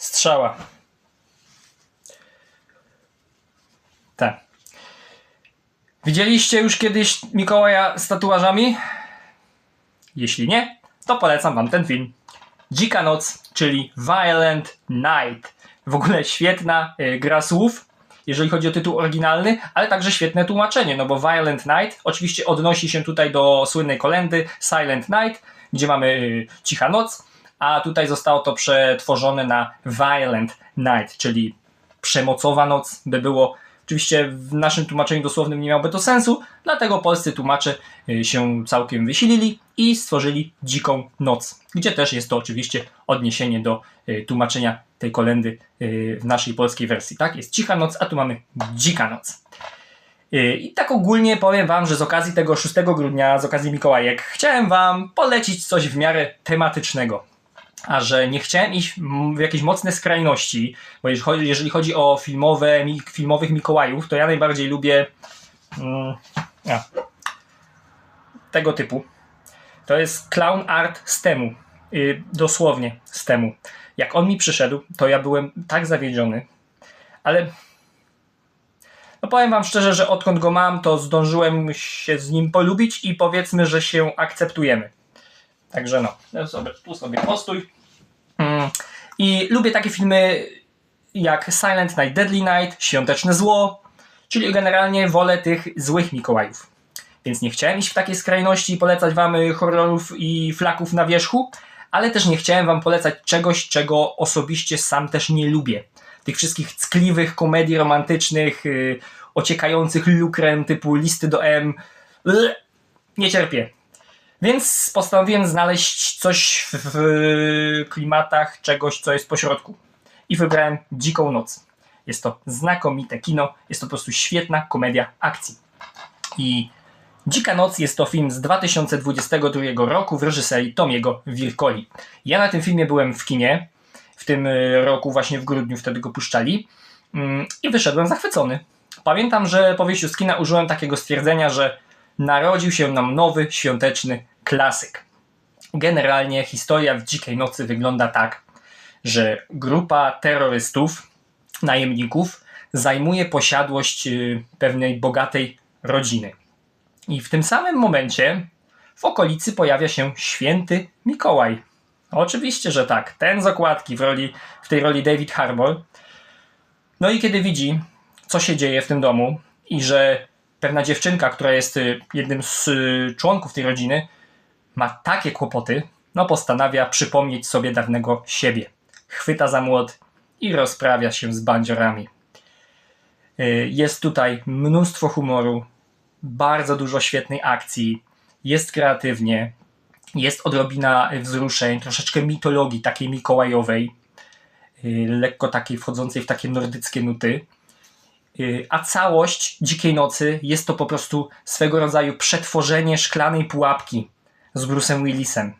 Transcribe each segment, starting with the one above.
Strzała. Tak. Widzieliście już kiedyś Mikołaja z tatuażami? Jeśli nie, to polecam wam ten film. Dzika Noc, czyli Violent Night. W ogóle świetna y, gra słów, jeżeli chodzi o tytuł oryginalny, ale także świetne tłumaczenie, no bo Violent Night oczywiście odnosi się tutaj do słynnej kolendy Silent Night, gdzie mamy y, cicha noc, a tutaj zostało to przetworzone na Violent Night, czyli przemocowa noc, by było. Oczywiście w naszym tłumaczeniu dosłownym nie miałoby to sensu, dlatego polscy tłumacze y, się całkiem wysilili i stworzyli Dziką Noc, gdzie też jest to oczywiście odniesienie do y, tłumaczenia tej kolendy y, w naszej polskiej wersji. Tak, jest Cicha Noc, a tu mamy Dzika Noc. I tak ogólnie powiem Wam, że z okazji tego 6 grudnia, z okazji Mikołajek, chciałem Wam polecić coś w miarę tematycznego. A że nie chciałem iść w jakieś mocne skrajności, bo jeżeli chodzi, o filmowe, filmowych Mikołajów, to ja najbardziej lubię mm, a, tego typu. To jest clown art z temu. Y, dosłownie z temu. Jak on mi przyszedł, to ja byłem tak zawiedziony, ale no powiem wam szczerze, że odkąd go mam, to zdążyłem się z nim polubić i powiedzmy, że się akceptujemy. Także no, sobie, tu sobie postój. Mm. I lubię takie filmy jak Silent Night, Deadly Night, Świąteczne Zło, czyli generalnie wolę tych złych Mikołajów. Więc nie chciałem iść w takie skrajności i polecać wam y, horrorów i flaków na wierzchu, ale też nie chciałem wam polecać czegoś, czego osobiście sam też nie lubię. Tych wszystkich ckliwych komedii romantycznych, yy, ociekających lukrem typu listy do M. Nie cierpię. Więc postanowiłem znaleźć coś w, w klimatach czegoś, co jest pośrodku. I wybrałem Dziką Noc. Jest to znakomite kino, jest to po prostu świetna komedia akcji. I Dzika Noc jest to film z 2022 roku w reżyserii Tomiego Wirkoli. Ja na tym filmie byłem w kinie, w tym y, roku właśnie w grudniu wtedy go puszczali mm, i wyszedłem zachwycony. Pamiętam, że po wyjściu z kina użyłem takiego stwierdzenia, że narodził się nam nowy, świąteczny klasyk. Generalnie historia w Dzikiej Nocy wygląda tak, że grupa terrorystów, najemników zajmuje posiadłość y, pewnej bogatej rodziny. I w tym samym momencie w okolicy pojawia się święty Mikołaj. Oczywiście, że tak. Ten z okładki w, roli, w tej roli David Harbour. No i kiedy widzi, co się dzieje w tym domu i że pewna dziewczynka, która jest y, jednym z y, członków tej rodziny, ma takie kłopoty, no postanawia przypomnieć sobie dawnego siebie. Chwyta za młot i rozprawia się z bandziorami. Y, Jest tutaj mnóstwo humoru, bardzo dużo świetnej akcji, jest kreatywnie, jest odrobina wzruszeń, troszeczkę mitologii takiej mikołajowej, yy, lekko takiej wchodzącej w takie nordyckie nuty. Yy, A całość Dzikiej Nocy jest to po prostu swego rodzaju przetworzenie szklanej pułapki z Bruce'em Willisem.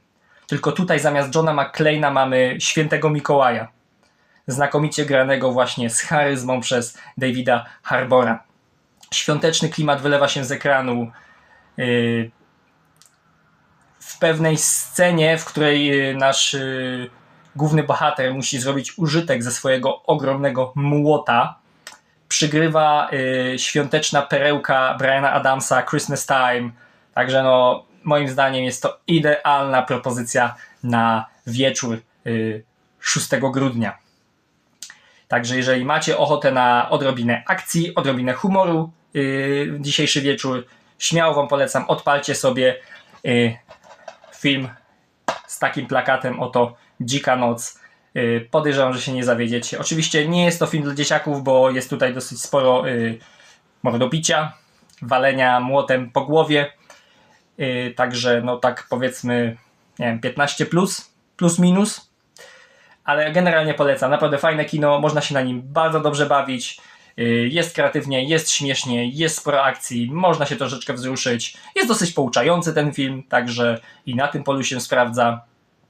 Tylko tutaj zamiast Johna McClane'a mamy świętego Mikołaja. Znakomicie granego właśnie z charyzmą przez Davida Harbora świąteczny klimat wylewa się z ekranu. Yy, W pewnej scenie, w której yy, nasz yy, główny bohater musi zrobić użytek ze swojego ogromnego młota, przygrywa świąteczna perełka Briana Adamsa Christmas Time. Także no, moim zdaniem jest to idealna propozycja na wieczór yy, 6 grudnia. Także jeżeli macie ochotę na odrobinę akcji, odrobinę humoru, yy, dzisiejszy wieczór, śmiało Wam polecam, odpalcie sobie yy, film z takim plakatem oto Dzika Noc. Yy, podejrzewam, że się nie zawiedziecie. Oczywiście nie jest to film dla dzieciaków, bo jest tutaj dosyć sporo yy, mordobicia, walenia młotem po głowie. Yy, także no tak powiedzmy, nie wiem, 15 plus, plus minus ale generalnie polecam. Naprawdę fajne kino, można się na nim bardzo dobrze bawić. Yy, Jest kreatywnie, jest śmiesznie, jest sporo akcji, można się troszeczkę wzruszyć. Jest dosyć pouczający ten film, także i na tym polu się sprawdza.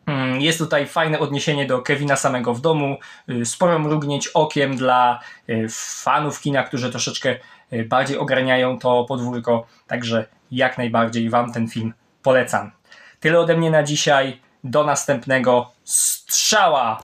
Mm, Jest tutaj fajne odniesienie do Kevina samego w domu, yy, sporo mrugnięć okiem dla fanów kina, którzy troszeczkę bardziej ogarniają to podwórko, także jak najbardziej Wam ten film polecam. Tyle ode mnie na dzisiaj, do następnego strzała!